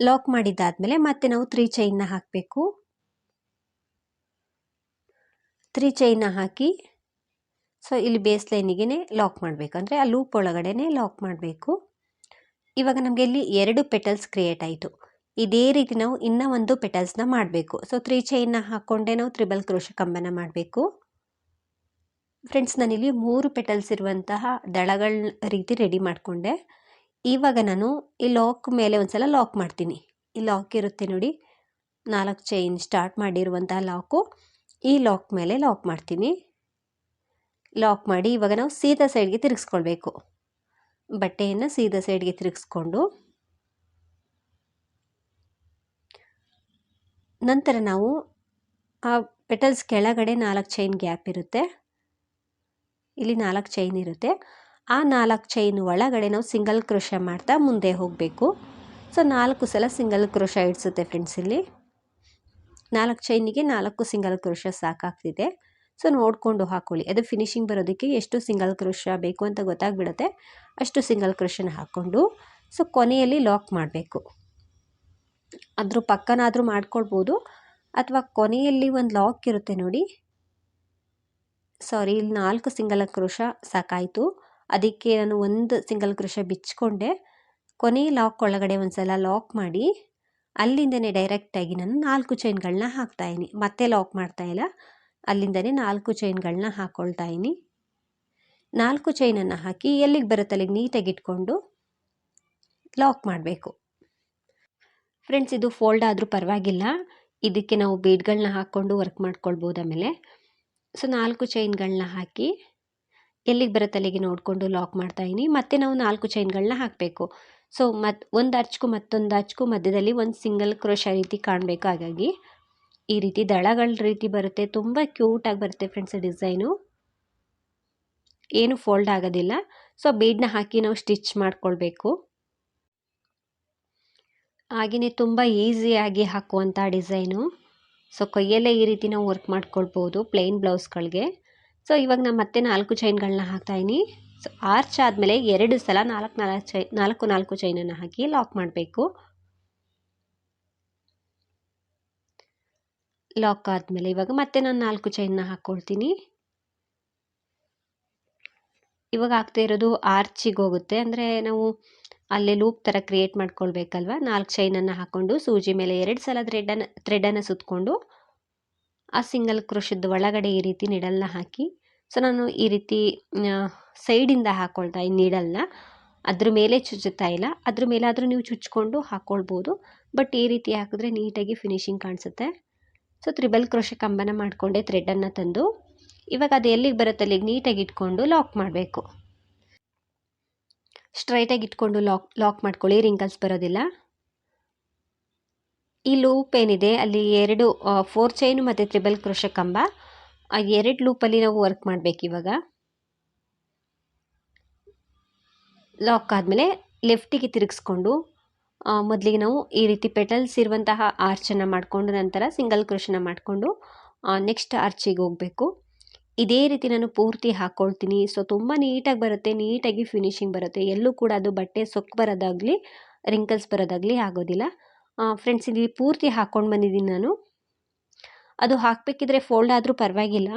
ಲಾಕ್ ಮಾಡಿದ್ದಾದಮೇಲೆ ಮತ್ತೆ ನಾವು ತ್ರೀ ಚೈನ್ನ ಹಾಕಬೇಕು. ತ್ರೀ ಚೈನ್ನ ಹಾಕಿ ಸೊ ಇಲ್ಲಿ ಬೇಸ್ ಲೈನಿಗೆ ಲಾಕ್ ಮಾಡಬೇಕು. ಅಂದರೆ ಆ ಲೂಪ್ ಒಳಗಡೆ ಲಾಕ್ ಮಾಡಬೇಕು. ಇವಾಗ ನಮಗೆ ಇಲ್ಲಿ ಎರಡು ಪೆಟಲ್ಸ್ ಕ್ರಿಯೇಟ್ ಆಯಿತು. ಇದೇ ರೀತಿ ನಾವು ಇನ್ನೂ ಒಂದು ಪೆಟಲ್ಸ್ನ ಮಾಡಬೇಕು. ಸೊ ತ್ರೀ ಚೈನ್ನ ಹಾಕ್ಕೊಂಡೇ ನಾವು ತ್ರಿಬಲ್ ಕ್ರೋಶ ಕಂಬನ ಮಾಡಬೇಕು. ಫ್ರೆಂಡ್ಸ್ ನಾನಿಲ್ಲಿ ಮೂರು ಪೆಟಲ್ಸ್ ಇರುವಂತಹ ದಳಗಳ ರೀತಿ ರೆಡಿ ಮಾಡಿಕೊಂಡೆ. ಇವಾಗ ನಾನು ಈ ಲಾಕ್ ಮೇಲೆ ಒಂದು ಸಲ ಲಾಕ್ ಮಾಡ್ತೀನಿ. ಈ ಲಾಕ್ ಇರುತ್ತೆ ನೋಡಿ. ನಾಲ್ಕು ಚೈನ್ ಸ್ಟಾರ್ಟ್ ಮಾಡಿರುವಂತಹ ಲಾಕು ಈ ಲಾಕ್ ಮೇಲೆ ಲಾಕ್ ಮಾಡ್ತೀನಿ. ಲಾಕ್ ಮಾಡಿ ಇವಾಗ ನಾವು ಸೀದಾ ಸೈಡ್ಗೆ ತಿರುಗಿಸ್ಕೊಳ್ಬೇಕು. ಬಟ್ಟೆಯನ್ನು ಸೀದಾ ಸೈಡ್ಗೆ ತಿರುಗಿಸ್ಕೊಂಡು ನಂತರ ನಾವು ಆ ಪೆಟಲ್ಸ್ ಕೆಳಗಡೆ ನಾಲ್ಕು ಚೈನ್ ಗ್ಯಾಪ್ ಇರುತ್ತೆ. ಇಲ್ಲಿ ನಾಲ್ಕು ಚೈನ್ ಇರುತ್ತೆ. ಆ ನಾಲ್ಕು ಚೈನ್ ಒಳಗಡೆ ನಾವು ಸಿಂಗಲ್ ಕ್ರೋಶ ಮಾಡ್ತಾ ಮುಂದೆ ಹೋಗಬೇಕು. ಸೊ ನಾಲ್ಕು ಸಲ ಸಿಂಗಲ್ ಕ್ರೋಶ ಇಡಿಸುತ್ತೆ ಫ್ರೆಂಡ್ಸ್ ಇಲ್ಲಿ. ನಾಲ್ಕು ಚೈನಿಗೆ ನಾಲ್ಕು ಸಿಂಗಲ್ ಕ್ರೋಶ ಸಾಕಾಗ್ತಿದೆ. ಸೊ ನೋಡಿಕೊಂಡು ಹಾಕ್ಕೊಳ್ಳಿ ಅದು ಫಿನಿಶಿಂಗ್ ಬರೋದಕ್ಕೆ ಎಷ್ಟು ಸಿಂಗಲ್ ಕ್ರೋಶ ಬೇಕು ಅಂತ ಗೊತ್ತಾಗ್ಬಿಡುತ್ತೆ. ಅಷ್ಟು ಸಿಂಗಲ್ ಕ್ರೋಶನ ಹಾಕ್ಕೊಂಡು ಸೊ ಕೊನೆಯಲ್ಲಿ ಲಾಕ್ ಮಾಡಬೇಕು. ಅದ್ರ ಪಕ್ಕನಾದರೂ ಮಾಡ್ಕೊಳ್ಬೋದು. ಅಥವಾ ಕೊನೆಯಲ್ಲಿ ಒಂದು ಲಾಕ್ ಇರುತ್ತೆ ನೋಡಿ. ಸಾರಿ ಇಲ್ಲಿ ನಾಲ್ಕು ಸಿಂಗಲ್ ಕ್ರೋಶ ಸಾಕಾಯಿತು. ಅದಕ್ಕೆ ನಾನು ಒಂದು ಸಿಂಗಲ್ ಕ್ರೋಶ ಬಿಚ್ಕೊಂಡೆ. ಕೊನೆ ಲಾಕ್ ಒಳಗಡೆ ಒಂದು ಸಲ ಲಾಕ್ ಮಾಡಿ. ಅಲ್ಲಿಂದನೇ ಡೈರೆಕ್ಟಾಗಿ ನಾನು ನಾಲ್ಕು ಚೈನ್ಗಳನ್ನ ಹಾಕ್ತಾಯಿನಿ ಮತ್ತೆ ಲಾಕ್ ಮಾಡ್ತಾಯಿಲ್ಲ ಅಲ್ಲಿಂದನೇ ನಾಲ್ಕು ಚೈನ್ಗಳನ್ನ ಹಾಕ್ಕೊಳ್ತಾ ಇದ್ದೀನಿ ನಾಲ್ಕು ಚೈನನ್ನು ಹಾಕಿ ಎಲ್ಲಿಗೆ ಬರುತ್ತೆ ಅಲ್ಲಿಗೆ ನೀಟಾಗಿ ಇಟ್ಕೊಂಡು ಲಾಕ್ ಮಾಡಬೇಕು. ಫ್ರೆಂಡ್ಸ್, ಇದು ಫೋಲ್ಡ್ ಆದರೂ ಪರವಾಗಿಲ್ಲ. ಇದಕ್ಕೆ ನಾವು ಬೀಡ್ಗಳನ್ನ ಹಾಕ್ಕೊಂಡು ವರ್ಕ್ ಮಾಡ್ಕೊಳ್ಬೋದು ಆಮೇಲೆ. ಸೊ, ನಾಲ್ಕು ಚೈನ್ಗಳನ್ನ ಹಾಕಿ ಎಲ್ಲಿಗೆ ಬರುತ್ತೆ ಅಲ್ಲಿಗೆ ನೋಡಿಕೊಂಡು ಲಾಕ್ ಮಾಡ್ತಾಯಿನಿ ಮತ್ತೆ ನಾವು ನಾಲ್ಕು ಚೈನ್ಗಳನ್ನ ಹಾಕಬೇಕು. ಸೊ ಮತ್ತು ಒಂದು ಅಚ್ಚಕ್ಕೂ ಮತ್ತೊಂದು ಅಚ್ಚಕ್ಕೂ ಮಧ್ಯದಲ್ಲಿ ಒಂದು ಸಿಂಗಲ್ ಕ್ರೋಶ ರೀತಿ ಕಾಣಬೇಕು ಹಾಗಾಗಿ. ಈ ರೀತಿ ದಳಗಳ ರೀತಿ ಬರುತ್ತೆ. ತುಂಬ ಕ್ಯೂಟಾಗಿ ಬರುತ್ತೆ ಫ್ರೆಂಡ್ಸ್ ಡಿಸೈನು ಏನು ಫೋಲ್ಡ್ ಆಗೋದಿಲ್ಲ. ಸೊ ಬೀಡನ್ನ ಹಾಕಿ ನಾವು ಸ್ಟಿಚ್ ಮಾಡ್ಕೊಳ್ಬೇಕು. ಹಾಗೆಯೇ ತುಂಬ ಈಸಿಯಾಗಿ ಹಾಕುವಂಥ ಡಿಸೈನು ಸೊ ಕೈಯಲ್ಲೇ ಈ ರೀತಿ ನಾವು ವರ್ಕ್ ಮಾಡ್ಕೊಳ್ಬೋದು ಪ್ಲೇನ್ ಬ್ಲೌಸ್ಗಳಿಗೆ ಸೊ ಇವಾಗ ನಾನು ಮತ್ತೆ ನಾಲ್ಕು ಚೈನ್ಗಳನ್ನ ಹಾಕ್ತಾಯಿನಿ ಸೊ ಆರ್ಚ್ ಆದಮೇಲೆ ಎರಡು ಸಲ ನಾಲ್ಕು ನಾಲ್ಕು ಚೈ ನಾಲ್ಕು ನಾಲ್ಕು ಚೈನನ್ನು ಹಾಕಿ ಲಾಕ್ ಮಾಡಬೇಕು. ಲಾಕ್ ಆದಮೇಲೆ. ಇವಾಗ ಮತ್ತೆ ನಾನು ನಾಲ್ಕು ಚೈನ್ನ ಹಾಕ್ಕೊಳ್ತೀನಿ ಇವಾಗ ಆಗ್ತಾ ಇರೋದು ಆರ್ಚಿಗೆ ಹೋಗುತ್ತೆ. ಅಂದರೆ ನಾವು ಅಲ್ಲೇ ಲೂಪ್ ಥರ ಕ್ರಿಯೇಟ್ ಮಾಡ್ಕೊಳ್ಬೇಕಲ್ವ? ನಾಲ್ಕು ಚೈನನ್ನು ಹಾಕ್ಕೊಂಡು ಸೂಜಿ ಮೇಲೆ ಎರಡು ಸಲ ಥ್ರೆಡನ್ನು ಥ್ರೆಡನ್ನು ಸುತ್ತಕೊಂಡು ಆ ಸಿಂಗಲ್ ಕ್ರೋಶದ ಒಳಗಡೆ ಈ ರೀತಿ ನಿಡಲ್ನ ಹಾಕಿ. ಸೊ ನಾನು ಈ ರೀತಿ ಸೈಡಿಂದ ಹಾಕ್ಕೊಳ್ತಾ ಈ ನೀಡಲ್ನ ಅದ್ರ ಮೇಲೆ ಚುಚ್ಚುತ್ತಾ ಇಲ್ಲ. ಅದ್ರ ಮೇಲಾದರೂ ನೀವು ಚುಚ್ಕೊಂಡು ಹಾಕ್ಕೊಳ್ಬೋದು ಬಟ್ ಈ ರೀತಿ ಹಾಕಿದ್ರೆ ನೀಟಾಗಿ ಫಿನಿಶಿಂಗ್ ಕಾಣಿಸುತ್ತೆ. ಸೊ ತ್ರಿಬಲ್ ಕ್ರೋಶ ಕಂಬನ ಮಾಡಿಕೊಂಡೆ ಥ್ರೆಡನ್ನು ತಂದು. ಇವಾಗ ಅದು ಎಲ್ಲಿಗೆ ಬರುತ್ತೆ? ಅಲ್ಲಿಗೆ ನೀಟಾಗಿ ಇಟ್ಕೊಂಡು ಲಾಕ್ ಮಾಡಬೇಕು. ಸ್ಟ್ರೈಟಾಗಿ ಇಟ್ಕೊಂಡು ಲಾಕ್ ಲಾಕ್ ಮಾಡ್ಕೊಳ್ಳಿ ರಿಂಕಲ್ಸ್ ಬರೋದಿಲ್ಲ. ಈ ಲೂಪ್ ಏನಿದೆ? ಅಲ್ಲಿ ಎರಡು ಫೋರ್ ಚೈನು ಮತ್ತು ತ್ರಿಬಲ್ ಕ್ರೋಶ ಕಂಬ ಆ ಎರಡು ಲೂಪಲ್ಲಿ ನಾವು ವರ್ಕ್ ಮಾಡಬೇಕು ಇವಾಗ. ಲಾಕ್ ಆದಮೇಲೆ ಲೆಫ್ಟಿಗೆ ತಿರುಗಿಸ್ಕೊಂಡು ಮೊದಲಿಗೆ ನಾವು ಈ ರೀತಿ ಪೆಟಲ್ಸ್ ಇರುವಂತಹ ಆರ್ಚನ್ನು ಮಾಡಿಕೊಂಡು ನಂತರ ಸಿಂಗಲ್ ಕ್ರೋಶನ ಮಾಡಿಕೊಂಡು ನೆಕ್ಸ್ಟ್ ಆರ್ಚಿಗೆ ಹೋಗಬೇಕು. ಇದೇ ರೀತಿ ನಾನು ಪೂರ್ತಿ ಹಾಕ್ಕೊಳ್ತೀನಿ ಸೊ ತುಂಬ ನೀಟಾಗಿ ಬರುತ್ತೆ, ನೀಟಾಗಿ ಫಿನಿಶಿಂಗ್ ಬರುತ್ತೆ. ಎಲ್ಲೂ ಕೂಡ ಅದು ಬಟ್ಟೆ ಸೊಕ್ಕು ಬರೋದಾಗಲಿ ರಿಂಕಲ್ಸ್ ಬರೋದಾಗಲಿ ಆಗೋದಿಲ್ಲ. ಫ್ರೆಂಡ್ಸ್ ಇಲ್ಲಿ ಪೂರ್ತಿ ಹಾಕ್ಕೊಂಡು ಬಂದಿದ್ದೀನಿ ನಾನು. ಅದು ಹಾಕಬೇಕಿದ್ರೆ ಫೋಲ್ಡ್ ಆದರೂ ಪರವಾಗಿಲ್ಲ.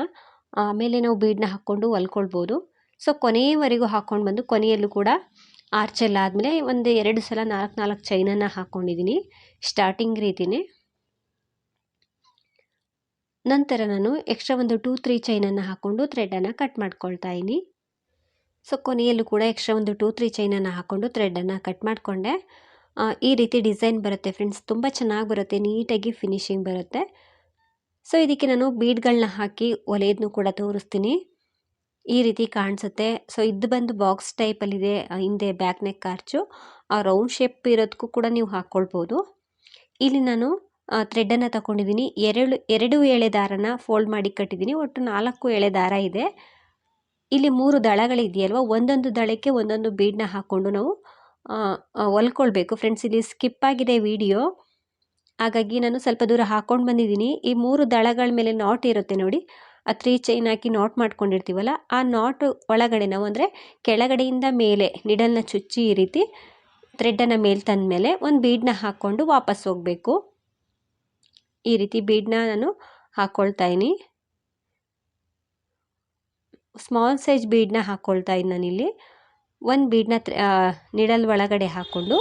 ಆಮೇಲೆ ನಾವು ಬೀಡನ್ನ ಹಾಕ್ಕೊಂಡು ಹೊಲ್ಕೊಳ್ಬೋದು. ಸೊ ಕೊನೆಯವರೆಗೂ ಹಾಕ್ಕೊಂಡು ಬಂದು ಕೊನೆಯಲ್ಲೂ ಕೂಡ ಆರ್ಚೆಲ್ಲ ಆದಮೇಲೆ ಒಂದು ಎರಡು ಸಲ ನಾಲ್ಕು ನಾಲ್ಕು ಚೈನನ್ನು ಹಾಕ್ಕೊಂಡಿದ್ದೀನಿ ಸ್ಟಾರ್ಟಿಂಗ್ ರೀತಿನೇ. ನಂತರ ನಾನು ಎಕ್ಸ್ಟ್ರಾ ಒಂದು ಟೂ ತ್ರೀ ಚೈನನ್ನು ಹಾಕ್ಕೊಂಡು ಥ್ರೆಡನ್ನು ಕಟ್ ಮಾಡ್ಕೊಳ್ತಾ ಇದ್ದೀನಿ. ಸೊ ಕೊನೆಯಲ್ಲೂ ಕೂಡ ಎಕ್ಸ್ಟ್ರಾ ಒಂದು ಟೂ ತ್ರೀ ಚೈನನ್ನು ಹಾಕ್ಕೊಂಡು ಥ್ರೆಡನ್ನು ಕಟ್ ಮಾಡಿಕೊಂಡೆ. ಈ ರೀತಿ ಡಿಸೈನ್ ಬರುತ್ತೆ ಫ್ರೆಂಡ್ಸ್ ತುಂಬ ಚೆನ್ನಾಗಿ ಬರುತ್ತೆ, ನೀಟಾಗಿ ಫಿನಿಶಿಂಗ್ ಬರುತ್ತೆ. ಸೊ ಇದಕ್ಕೆ ನಾನು ಬೀಡ್ಗಳನ್ನ ಹಾಕಿ ಒಲೆಯದನ್ನು ಕೂಡ ತೋರಿಸ್ತೀನಿ. ಈ ರೀತಿ ಕಾಣಿಸುತ್ತೆ. ಸೊ ಇದು ಬಂದು ಬಾಕ್ಸ್ ಟೈಪಲ್ಲಿದೆ ಹಿಂದೆ ಬ್ಯಾಕ್ ನೆಕ್ ಕಾರ್ಚು ಆ ರೌಂಡ್ ಶೇಪ್ ಇರೋದಕ್ಕೂ ಕೂಡ ನೀವು ಹಾಕ್ಕೊಳ್ಬೋದು ಇಲ್ಲಿ ನಾನು ಥ್ರೆಡ್ಡನ್ನು ತಗೊಂಡಿದ್ದೀನಿ ಎರಡು ಎರಡು ಎಳೆ ದಾರನ ಫೋಲ್ಡ್ ಮಾಡಿ ಕಟ್ಟಿದ್ದೀನಿ ಒಟ್ಟು ನಾಲ್ಕು ಎಳೆ ದಾರ ಇದೆ. ಇಲ್ಲಿ ಮೂರು ದಳಗಳಿದೆಯಲ್ವ ಒಂದೊಂದು ದಳಕ್ಕೆ ಒಂದೊಂದು ಬೀಡನ್ನ ಹಾಕ್ಕೊಂಡು ನಾವು ಹೊಲ್ಕೊಳ್ಬೇಕು. ಫ್ರೆಂಡ್ಸ್ ಇಲ್ಲಿ ಸ್ಕಿಪ್ ಆಗಿದೆ ವಿಡಿಯೋ ಹಾಗಾಗಿ ನಾನು ಸ್ವಲ್ಪ ದೂರ ಹಾಕ್ಕೊಂಡು ಬಂದಿದ್ದೀನಿ ಈ ಮೂರು ದಳಗಳ ಮೇಲೆ ನಾಟ್ ಇರುತ್ತೆ ನೋಡಿ. ಆ ತ್ರೀ ಚೈನ್ ಹಾಕಿ ನಾಟ್ ಮಾಡ್ಕೊಂಡಿರ್ತೀವಲ್ಲ, ಆ ನಾಟ್ ಒಳಗಡೆ ನಾವು ಅಂದರೆ ಕೆಳಗಡೆಯಿಂದ ಮೇಲೆ ನಿಡಲ್ನ ಚುಚ್ಚಿ ಈ ರೀತಿ ಥ್ರೆಡ್ಡನ್ನು ಮೇಲೆ ತಂದ ಮೇಲೆ ಒಂದು ಬೀಡನ್ನ ಹಾಕ್ಕೊಂಡು ವಾಪಸ್ ಹೋಗಬೇಕು. ಈ ರೀತಿ ಬೀಡನ್ನ ನಾನು ಹಾಕ್ಕೊಳ್ತಾ ಇದ್ದೀನಿ ಸ್ಮಾಲ್ ಸೈಜ್ ಬೀಡನ್ನ ಹಾಕ್ಕೊಳ್ತಾ ಇದ್ದೀನಿ ನಾನಿಲ್ಲಿ ಒಂದು ಬೀಡನ್ನ ನಿಡಲ್ ಒಳಗಡೆ ಹಾಕ್ಕೊಂಡು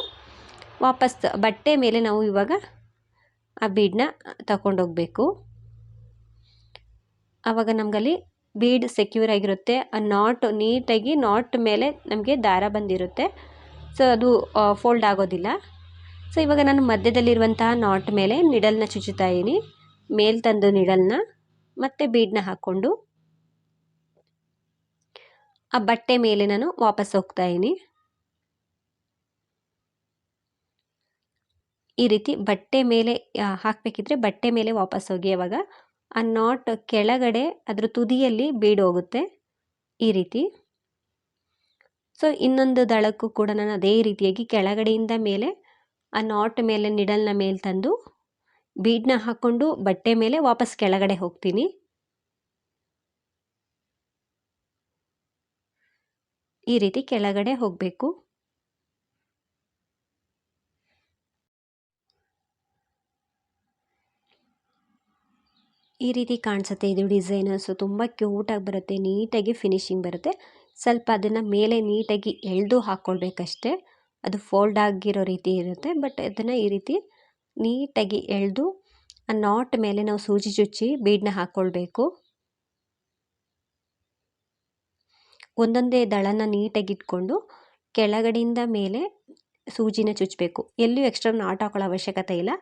ವಾಪಸ್ ಬಟ್ಟೆ ಮೇಲೆ ನಾವು ಇವಾಗ ಆ ಬೀಡನ್ನ ತಗೊಂಡೋಗ್ಬೇಕು ಆವಾಗ ನಮಗಲ್ಲಿ ಬೀಡ್ ಸೆಕ್ಯೂರ್ ಆಗಿರುತ್ತೆ. ಆ ನಾಟ್ ನೀಟಾಗಿ ನಾಟ್ ಮೇಲೆ ನಮಗೆ ದಾರ ಬಂದಿರುತ್ತೆ. ಸೊ ಅದು ಫೋಲ್ಡ್ ಆಗೋದಿಲ್ಲ. ಸೊ ಇವಾಗ ನಾನು ಮಧ್ಯದಲ್ಲಿರುವಂತಹ ನಾಟ್ ಮೇಲೆ ನಿಡಲ್ನ ಚುಚ್ಚುತ್ತಾ ಇದ್ದೀನಿ. ಮೇಲ್ ತಂದು ನಿಡಲ್ನ ಮತ್ತು ಬೀಡನ್ನ ಹಾಕ್ಕೊಂಡು. ಆ ಬಟ್ಟೆ ಮೇಲೆ ನಾನು ವಾಪಸ್ ಹೋಗ್ತಾ ಇದ್ದೀನಿ. ಈ ರೀತಿ ಬಟ್ಟೆ ಮೇಲೆ ಹಾಕಬೇಕಿದ್ರೆ ಬಟ್ಟೆ ಮೇಲೆ ವಾಪಸ್ ಹೋಗಿ ಅವಾಗ ಆ ನಾಟ್ ಕೆಳಗಡೆ ಅದರ ತುದಿಯಲ್ಲಿ ಬೀಡೋಗುತ್ತೆ ಈ ರೀತಿ. ಸೊ ಇನ್ನೊಂದು ದಳಕ್ಕೂ ಕೂಡ ನಾನು ಅದೇ ರೀತಿಯಾಗಿ ಕೆಳಗಡೆಯಿಂದ ಮೇಲೆ ಆ ನಾಟ್ ಮೇಲೆ ನಿಡಲ್ನ ಮೇಲೆ ತಂದು ಬೀಡನ್ನ ಹಾಕ್ಕೊಂಡು ಬಟ್ಟೆ ಮೇಲೆ ವಾಪಸ್ ಕೆಳಗಡೆ ಹೋಗ್ತೀನಿ. ಈ ರೀತಿ ಕೆಳಗಡೆ ಹೋಗಬೇಕು. ಈ ರೀತಿ ಕಾಣಿಸುತ್ತೆ. ಇದು ಡಿಸೈನ್ ಸೊ, ತುಂಬ ಕ್ಯೂಟಾಗಿ ಬರುತ್ತೆ. ನೀಟಾಗಿ ಫಿನಿಶಿಂಗ್ ಬರುತ್ತೆ. ಸ್ವಲ್ಪ ಅದನ್ನು ಮೇಲೆ ನೀಟಾಗಿ ಎಳೆದು ಹಾಕ್ಕೊಳ್ಬೇಕಷ್ಟೇ ಅದು ಫೋಲ್ಡ್ ಆಗಿರೋ ರೀತಿ ಇರುತ್ತೆ. ಬಟ್ ಅದನ್ನು ಈ ರೀತಿ ನೀಟಾಗಿ ಎಳೆದು, ಆ ನಾಟ್ ಮೇಲೆ ನಾವು ಸೂಜಿ ಚುಚ್ಚಿ ಬೀಡನ್ನ ಹಾಕ್ಕೊಳ್ಬೇಕು ಒಂದೊಂದೇ ದಳನ ನೀಟಾಗಿ ಇಟ್ಕೊಂಡು ಕೆಳಗಡೆಯಿಂದ ಮೇಲೆ ಸೂಜಿನ ಚುಚ್ಚಬೇಕು ಎಲ್ಲೂ ಎಕ್ಸ್ಟ್ರಾ ನಾಟ್ ಹಾಕೊಳ್ಳೋ ಅವಶ್ಯಕತೆ ಇಲ್ಲ.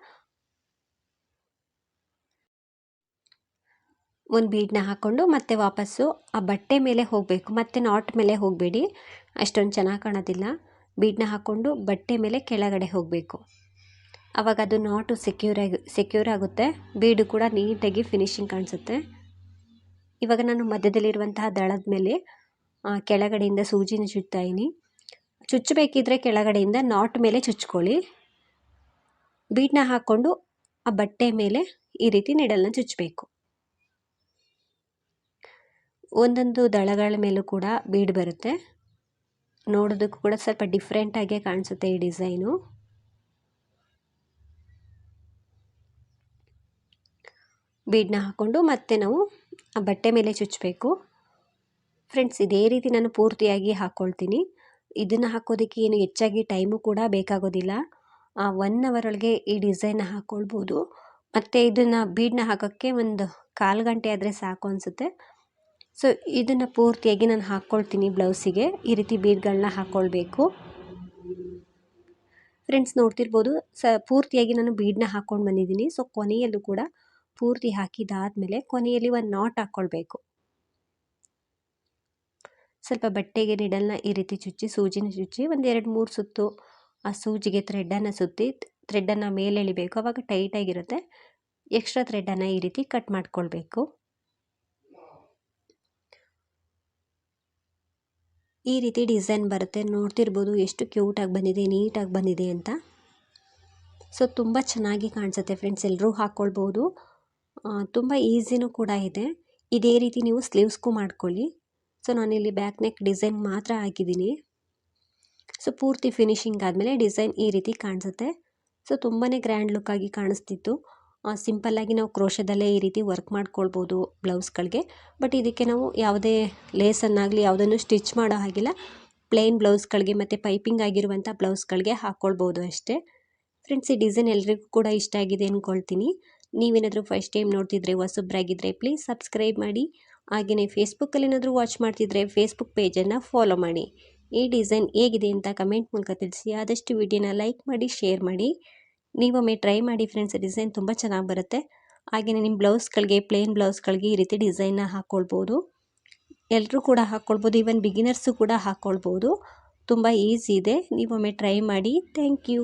ಒಂದು ಬೀಡನ್ನ ಹಾಕ್ಕೊಂಡು ಮತ್ತೆ ವಾಪಸ್ಸು ಆ ಬಟ್ಟೆ ಮೇಲೆ ಹೋಗಬೇಕು. ಮತ್ತೆ ನಾಟ್ ಮೇಲೆ ಹೋಗಬೇಡಿ. ಅಷ್ಟೊಂದು ಚೆನ್ನಾಗಿ ಕಾಣೋದಿಲ್ಲ. ಬೀಡನ್ನ ಹಾಕ್ಕೊಂಡು ಬಟ್ಟೆ ಮೇಲೆ ಕೆಳಗಡೆ ಹೋಗಬೇಕು. ಆವಾಗ ಅದು ನಾಟು ಸೆಕ್ಯೂರ್ ಆಗಿ ಸೆಕ್ಯೂರ್ ಆಗುತ್ತೆ. ಬೀಡು ಕೂಡ ನೀಟಾಗಿ ಫಿನಿಶಿಂಗ್ ಕಾಣಿಸುತ್ತೆ. ಇವಾಗ ನಾನು ಮಧ್ಯದಲ್ಲಿರುವಂತಹ ದಳದ ಮೇಲೆ ಕೆಳಗಡೆಯಿಂದ ಸೂಜಿನ ಚುಚ್ತಾ ಇದ್ದೀನಿ ಚುಚ್ಚಬೇಕಿದ್ರೆ ಕೆಳಗಡೆಯಿಂದ ನಾಟ್ ಮೇಲೆ ಚುಚ್ಕೊಳ್ಳಿ. ಬೀಡನ್ನ ಹಾಕ್ಕೊಂಡು ಆ ಬಟ್ಟೆ ಮೇಲೆ ಈ ರೀತಿ ನೆಡಲನ್ನ ಚುಚ್ಚಬೇಕು. ಒಂದೊಂದು ದಳಗಳ ಮೇಲೂ ಕೂಡ ಬೀಡ್ ಬರುತ್ತೆ. ನೋಡೋದಕ್ಕೂ ಕೂಡ ಸ್ವಲ್ಪ ಡಿಫ್ರೆಂಟಾಗೇ ಕಾಣಿಸುತ್ತೆ ಈ ಡಿಸೈನು. ಬೀಡನ್ನ ಹಾಕ್ಕೊಂಡು ಮತ್ತೆ ನಾವು ಆ ಬಟ್ಟೆ ಮೇಲೆ ಚುಚ್ಚಬೇಕು ಫ್ರೆಂಡ್ಸ್ ಇದೇ ರೀತಿ ನಾನು ಪೂರ್ತಿಯಾಗಿ ಹಾಕ್ಕೊಳ್ತೀನಿ ಇದನ್ನು ಹಾಕೋದಕ್ಕೆ ಏನು ಹೆಚ್ಚಾಗಿ ಟೈಮು ಕೂಡ ಬೇಕಾಗೋದಿಲ್ಲ. ಒನ್ ಅವರ್ ಒಳಗೆ ಈ ಡಿಸೈನ್ನ ಹಾಕ್ಕೊಳ್ಬೋದು ಮತ್ತು ಇದನ್ನು ಬೀಡನ್ನ ಹಾಕೋಕ್ಕೆ ಒಂದು ಕಾಲು ಗಂಟೆ ಆದರೆ ಸಾಕು ಅನಿಸುತ್ತೆ. ಸೊ ಇದನ್ನು ಪೂರ್ತಿಯಾಗಿ ನಾನು ಹಾಕ್ಕೊಳ್ತೀನಿ ಬ್ಲೌಸಿಗೆ. ಈ ರೀತಿ ಬೀಡ್ಗಳನ್ನ ಹಾಕ್ಕೊಳ್ಬೇಕು ಫ್ರೆಂಡ್ಸ್ ನೋಡ್ತಿರ್ಬೋದು, ಸ ಪೂರ್ತಿಯಾಗಿ ನಾನು ಬೀಡನ್ನ ಹಾಕ್ಕೊಂಡು ಬಂದಿದ್ದೀನಿ. ಸೊ ಕೊನೆಯಲ್ಲೂ ಕೂಡ ಪೂರ್ತಿ ಹಾಕಿದಾದಮೇಲೆ ಕೊನೆಯಲ್ಲಿ ಒಂದು ನಾಟ್ ಹಾಕ್ಕೊಳ್ಬೇಕು ಸ್ವಲ್ಪ ಬಟ್ಟೆಗೆ ನಿಡಲ್ನ ಈ ರೀತಿ ಚುಚ್ಚಿ, ಸೂಜಿನ ಚುಚ್ಚಿ, ಒಂದು ಎರಡು ಮೂರು ಸುತ್ತು ಆ ಸೂಜಿಗೆ ಥ್ರೆಡ್ಡನ್ನು ಸುತ್ತಿ ಥ್ರೆಡ್ಡನ್ನು ಮೇಲೆ ಎಳಿಬೇಕು ಆವಾಗ ಟೈಟಾಗಿರುತ್ತೆ ಎಕ್ಸ್ಟ್ರಾ ಥ್ರೆಡ್ಡನ್ನು ಈ ರೀತಿ ಕಟ್ ಮಾಡ್ಕೊಳ್ಬೇಕು. ಈ ರೀತಿ ಡಿಸೈನ್ ಬರುತ್ತೆ. ನೋಡ್ತಿರ್ಬೋದು ಎಷ್ಟು ಕ್ಯೂಟಾಗಿ ಬಂದಿದೆ, ನೀಟಾಗಿ ಬಂದಿದೆ ಅಂತ. ಸೊ, ತುಂಬ ಚೆನ್ನಾಗಿ ಕಾಣಿಸುತ್ತೆ ಫ್ರೆಂಡ್ಸ್. ಎಲ್ಲರೂ ಹಾಕ್ಕೊಳ್ಬೋದು. ತುಂಬ ಈಸಿನೂ ಕೂಡ ಇದೆ. ಇದೇ ರೀತಿ ನೀವು ಸ್ಲೀವ್ಸ್ಗೂ ಮಾಡ್ಕೊಳ್ಳಿ. ಸೊ, ನಾನಿಲ್ಲಿ ಬ್ಯಾಕ್ ನೆಕ್ ಡಿಸೈನ್ ಮಾತ್ರ ಹಾಕಿದ್ದೀನಿ. ಸೊ, ಪೂರ್ತಿ ಫಿನಿಶಿಂಗ್ ಆದಮೇಲೆ ಡಿಸೈನ್ ಈ ರೀತಿ ಕಾಣಿಸುತ್ತೆ. ಸೊ ತುಂಬಾ ಗ್ರ್ಯಾಂಡ್ ಲುಕ್ಕಾಗಿ ಕಾಣಿಸ್ತಿತ್ತು. ಸಿಂಪಲ್ಲಾಗಿ ನಾವು ಕ್ರೋಶದಲ್ಲೇ ಈ ರೀತಿ ವರ್ಕ್ ಮಾಡ್ಕೊಳ್ಬೋದು ಬ್ಲೌಸ್ಗಳಿಗೆ. ಬಟ್ ಇದಕ್ಕೆ ನಾವು ಯಾವುದೇ ಲೇಸನ್ನಾಗಲಿ ಯಾವುದನ್ನು ಸ್ಟಿಚ್ ಮಾಡೋ ಹಾಗಿಲ್ಲ. ಪ್ಲೇನ್ ಬ್ಲೌಸ್ಗಳಿಗೆ ಮತ್ತು ಪೈಪಿಂಗ್ ಆಗಿರುವಂಥ ಬ್ಲೌಸ್ಗಳಿಗೆ ಹಾಕ್ಕೊಳ್ಬೋದು ಅಷ್ಟೇ. ಫ್ರೆಂಡ್ಸ್ ಈ ಡಿಸೈನ್ ಎಲ್ರಿಗೂ ಕೂಡ ಇಷ್ಟ ಆಗಿದೆ ಅಂದ್ಕೊಳ್ತೀನಿ ನೀವೇನಾದರೂ ಫಸ್ಟ್ ಟೈಮ್ ನೋಡ್ತಿದ್ರೆ ಹೊಸಬ್ರಾಗಿದ್ದರೆ ಪ್ಲೀಸ್ ಸಬ್ಸ್ಕ್ರೈಬ್ ಮಾಡಿ. ಹಾಗೆಯೇ ಫೇಸ್ಬುಕ್ಕಲ್ಲಿ ಏನಾದರೂ ವಾಚ್ ಮಾಡ್ತಿದ್ರೆ ಫೇಸ್ಬುಕ್ ಪೇಜನ್ನು ಫಾಲೋ ಮಾಡಿ. ಈ ಡಿಸೈನ್ ಹೇಗಿದೆ ಅಂತ ಕಮೆಂಟ್ ಮೂಲಕ ತಿಳಿಸಿ. ಆದಷ್ಟು ವಿಡಿಯೋನ ಲೈಕ್ ಮಾಡಿ ಶೇರ್ ಮಾಡಿ. ನೀವೊಮ್ಮೆ ಟ್ರೈ ಮಾಡಿ ಫ್ರೆಂಡ್ಸ್ ಡಿಸೈನ್ ತುಂಬ ಚೆನ್ನಾಗಿ ಬರುತ್ತೆ. ಹಾಗೆಯೇ ನಿಮ್ಮ ಬ್ಲೌಸ್ಗಳಿಗೆ ಪ್ಲೇನ್ ಬ್ಲೌಸ್ಗಳಿಗೆ ಈ ರೀತಿ ಡಿಸೈನ್ನ ಹಾಕ್ಕೊಳ್ಬೋದು ಎಲ್ಲರೂ ಕೂಡ ಹಾಕ್ಕೊಳ್ಬೋದು ಈವನ್ ಬಿಗಿನರ್ಸು ಕೂಡ ಹಾಕ್ಕೊಳ್ಬೋದು ತುಂಬ ಈಸಿ ಇದೆ. ನೀವೊಮ್ಮೆ ಟ್ರೈ ಮಾಡಿ. Thank you